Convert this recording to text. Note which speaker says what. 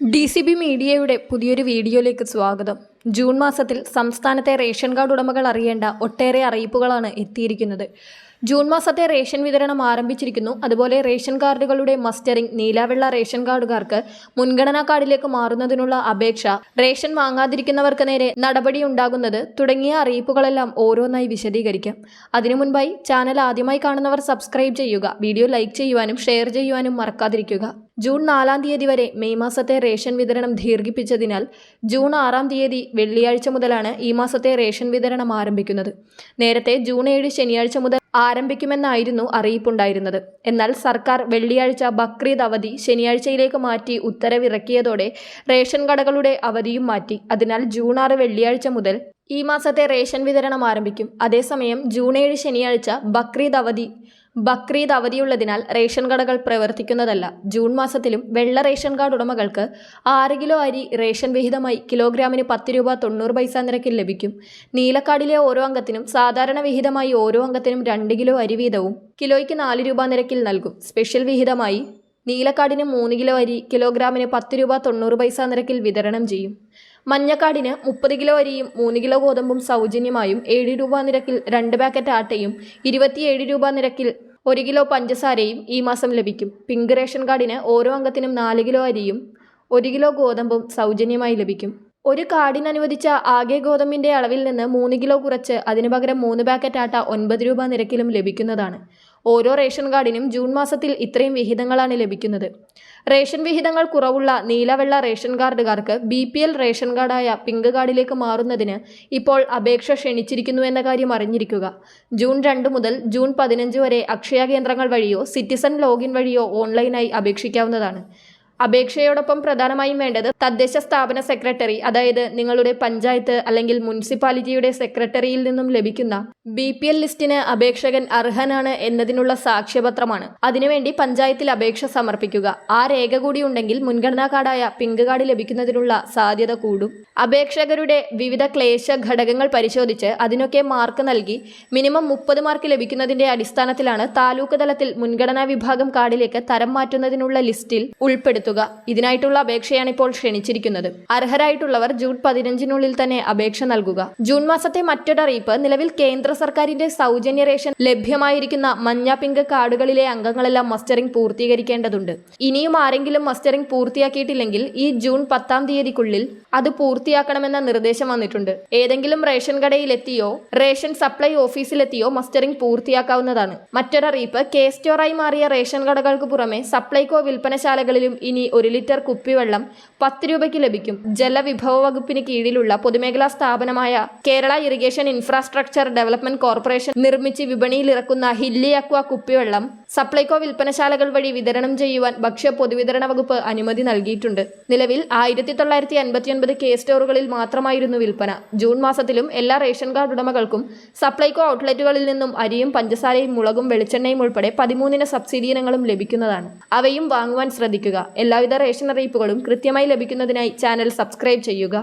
Speaker 1: D C B മീഡിയയുടെ പുതിയൊരു വീഡിയോയിലേക്ക് സ്വാഗതം. ജൂൺ മാസത്തിൽ സംസ്ഥാനത്തെ റേഷൻ കാർഡ് ഉടമകൾ അറിയേണ്ട ഒട്ടേറെ അറിയിപ്പുകളാണ് എത്തിയിരിക്കുന്നത്. ജൂൺ മാസത്തെ റേഷൻ വിതരണം ആരംഭിച്ചിരിക്കുന്നു. അതുപോലെ റേഷൻ കാർഡുകളുടെ മസ്റ്ററിംഗ് നീലാവെള്ള റേഷൻ കാർഡുകാർക്ക് മുൻഗണനാ കാർഡിലേക്ക് മാറുന്നതിനുള്ള അപേക്ഷ റേഷൻ വാങ്ങാതിരിക്കുന്നവർക്ക് നേരെ നടപടി ഉണ്ടാകുന്നത് തുടങ്ങിയ അറിയിപ്പുകളെല്ലാം ഓരോന്നായി വിശദീകരിക്കാം. അതിനു മുൻപായി ചാനൽ ആദ്യമായി കാണുന്നവർ സബ്സ്ക്രൈബ് ചെയ്യുക വീഡിയോ ലൈക്ക് ചെയ്യുവാനും ഷെയർ ചെയ്യുവാനും മറക്കാതിരിക്കുക. ജൂൺ നാലാം തീയതി വരെ മെയ് മാസത്തെ റേഷൻ വിതരണം ദീർഘിപ്പിച്ചതിനാൽ ജൂൺ ആറാം തീയതി വെള്ളിയാഴ്ച മുതലാണ് ഈ മാസത്തെ റേഷൻ വിതരണം ആരംഭിക്കുന്നത്. നേരത്തെ ജൂൺ ഏഴ് ശനിയാഴ്ച മുതൽ ആരംഭിക്കുമെന്നായിരുന്നു അറിയിപ്പുണ്ടായിരുന്നത്. എന്നാൽ സർക്കാർ വെള്ളിയാഴ്ച ബക്രീദ് അവധി ശനിയാഴ്ചയിലേക്ക് മാറ്റി ഉത്തരവിറക്കിയതോടെ റേഷൻ കടകളുടെ അവധിയും മാറ്റി. അതിനാൽ ജൂൺ ആറ് വെള്ളിയാഴ്ച മുതൽ ഈ മാസത്തെ റേഷൻ വിതരണം ആരംഭിക്കും. അതേസമയം ജൂൺ ഏഴ് ശനിയാഴ്ച ബക്രീദ് അവധി ബക്രീദ് അവധിയുള്ളതിനാൽ റേഷൻ കടകൾ പ്രവർത്തിക്കുന്നതല്ല. ജൂൺ മാസത്തിലും വെള്ള റേഷൻ കാർഡ് ഉടമകൾക്ക് ആറ് കിലോ അരി റേഷൻ വിഹിതമായി കിലോഗ്രാമിന് പത്ത് രൂപ തൊണ്ണൂറ് പൈസ നിരക്കിൽ ലഭിക്കും. നീലക്കാടിലെ ഓരോ അംഗത്തിനും സാധാരണ വിഹിതമായി ഓരോ അംഗത്തിനും രണ്ട് കിലോ അരി വീതവും കിലോയ്ക്ക് നാല് രൂപ നിരക്കിൽ നൽകും. സ്പെഷ്യൽ വിഹിതമായി നീലക്കാടിന് മൂന്ന് കിലോ അരി കിലോഗ്രാമിന് പത്ത് രൂപ തൊണ്ണൂറ് പൈസ നിരക്കിൽ വിതരണം ചെയ്യും. മഞ്ഞക്കാടിന് മുപ്പത് കിലോ അരിയും മൂന്ന് കിലോ ഗോതമ്പും സൗജന്യമായും ഏഴ് രൂപ നിരക്കിൽ രണ്ട് പാക്കറ്റ് ആട്ടയും ഇരുപത്തിയേഴ് രൂപ നിരക്കിൽ ഒരു കിലോ പഞ്ചസാരയും ഈ മാസം ലഭിക്കും. പിങ്ക് റേഷൻ കാർഡിന് ഓരോ അംഗത്തിനും നാല് കിലോ അരിയും ഒരു കിലോ ഗോതമ്പും സൗജന്യമായി ലഭിക്കും. ഒരു കാർഡിന് അനുവദിച്ച ആകെ ഗോതമ്പിന്റെ അളവിൽ നിന്ന് മൂന്ന് കിലോ കുറച്ച് അതിനു പകരം മൂന്ന് പാക്കറ്റ് ആട്ട ഒൻപത് രൂപ നിരക്കിലും ലഭിക്കുന്നതാണ്. ഓരോ റേഷൻ കാർഡിനും ജൂൺ മാസത്തിൽ ഇത്രയും വിഹിതങ്ങളാണ് ലഭിക്കുന്നത്. റേഷൻ വിഹിതങ്ങൾ കുറവുള്ള നീലവെള്ള റേഷൻ കാർഡുകാർക്ക് ബി പി എൽ റേഷൻ കാർഡായ പിങ്ക് കാർഡിലേക്ക് മാറുന്നതിന് ഇപ്പോൾ അപേക്ഷ ക്ഷണിച്ചിരിക്കുന്നു എന്ന കാര്യം അറിഞ്ഞിരിക്കുക. ജൂൺ രണ്ട് മുതൽ ജൂൺ പതിനഞ്ച് വരെ അക്ഷയ കേന്ദ്രങ്ങൾ വഴിയോ സിറ്റിസൺ ലോഗിൻ വഴിയോ ഓൺലൈനായി അപേക്ഷിക്കാവുന്നതാണ്. അപേക്ഷയോടൊപ്പം പ്രധാനമായും വേണ്ടത് തദ്ദേശ സ്ഥാപന സെക്രട്ടറി അതായത് നിങ്ങളുടെ പഞ്ചായത്ത് അല്ലെങ്കിൽ മുനിസിപ്പാലിറ്റിയുടെ സെക്രട്ടറിയിൽ നിന്നും ലഭിക്കുന്ന ബി പി എൽ ലിസ്റ്റിന് അപേക്ഷകൻ അർഹനാണ് എന്നതിനുള്ള സാക്ഷ്യപത്രമാണ്. അതിനുവേണ്ടി പഞ്ചായത്തിൽ അപേക്ഷ സമർപ്പിക്കുക. ആ രേഖ കൂടി ഉണ്ടെങ്കിൽ മുൻഗണനാ കാർഡായ പിങ്ക് കാർഡ് ലഭിക്കുന്നതിനുള്ള സാധ്യത കൂടും. അപേക്ഷകരുടെ വിവിധ ക്ലേശ ഘടകങ്ങൾ പരിശോധിച്ച് അതിനൊക്കെ മാർക്ക് നൽകി മിനിമം മുപ്പത് മാർക്ക് ലഭിക്കുന്നതിന്റെ അടിസ്ഥാനത്തിലാണ് താലൂക്ക് തലത്തിൽ മുൻഗണനാ വിഭാഗം കാർഡിലേക്ക് തരം മാറ്റുന്നതിനുള്ള ലിസ്റ്റിൽ ഉൾപ്പെടുത്തുക. ഇതിനായിട്ടുള്ള അപേക്ഷയാണ് ഇപ്പോൾ ക്ഷണിച്ചിരിക്കുന്നത്. അർഹരായിട്ടുള്ളവർ ജൂൺ പതിനഞ്ചിനുള്ളിൽ തന്നെ അപേക്ഷ നൽകുക. ജൂൺ മാസത്തെ മറ്റൊരറിയിപ്പ് നിലവിൽ കേന്ദ്ര സർക്കാരിന്റെ സൗജന്യ റേഷൻ ലഭ്യമായിരിക്കുന്ന മഞ്ഞ പിങ്ക് കാർഡുകളിലെ അംഗങ്ങളെല്ലാം മസ്റ്ററിംഗ് പൂർത്തീകരിക്കേണ്ടതുണ്ട്. ഇനിയും ആരെങ്കിലും മസ്റ്ററിംഗ് പൂർത്തിയാക്കിയിട്ടില്ലെങ്കിൽ ഈ ജൂൺ പത്താം തീയതിക്കുള്ളിൽ അത് പൂർത്തിയാക്കണമെന്ന നിർദ്ദേശം വന്നിട്ടുണ്ട്. ഏതെങ്കിലും റേഷൻ കടയിലെത്തിയോ റേഷൻ സപ്ലൈ ഓഫീസിലെത്തിയോ മസ്റ്ററിംഗ് പൂർത്തിയാക്കാവുന്നതാണ്. മറ്റൊരറിയിപ്പ് കെ സ്റ്റോറായി മാറിയ റേഷൻ കടകൾക്ക് പുറമെ സപ്ലൈകോ വിൽപ്പനശാലകളിലും ഒരു ലിറ്റർ കുപ്പിവെള്ളം പത്ത് രൂപയ്ക്ക് ലഭിക്കും. ജലവിഭവ വകുപ്പിന് കീഴിലുള്ള പൊതുമേഖലാ സ്ഥാപനമായ Kerala irrigation infrastructure development corporation നിർമ്മിച്ച് വിപണിയിൽ ഇറക്കുന്ന ഹില്ലി അക്വ കുപ്പിവെള്ളം സപ്ലൈകോ വിൽപ്പനശാലകൾ വഴി വിതരണം ചെയ്യുവാൻ ഭക്ഷ്യ പൊതുവിതരണ വകുപ്പ് അനുമതി നൽകിയിട്ടുണ്ട്. നിലവിൽ ആയിരത്തി തൊള്ളായിരത്തി അൻപത്തിയൊൻപത് കെ സ്റ്റോറുകളിൽ മാത്രമായിരുന്നു വിൽപ്പന. ജൂൺ മാസത്തിലും എല്ലാ റേഷൻ കാർഡ് ഉടമകൾക്കും സപ്ലൈകോ ഔട്ട്ലെറ്റുകളിൽ നിന്നും അരിയും പഞ്ചസാരയും മുളകും വെളിച്ചെണ്ണയും ഉൾപ്പെടെ പതിമൂന്നിന് സബ്സിഡി ഇനങ്ങളും ലഭിക്കുന്നതാണ്. അവയും വാങ്ങുവാൻ ശ്രദ്ധിക്കുക. എല്ലാവിധ റേഷൻ അറിയിപ്പുകളും കൃത്യമായി ലഭിക്കുന്നതിനായി ചാനൽ സബ്സ്ക്രൈബ് ചെയ്യുക.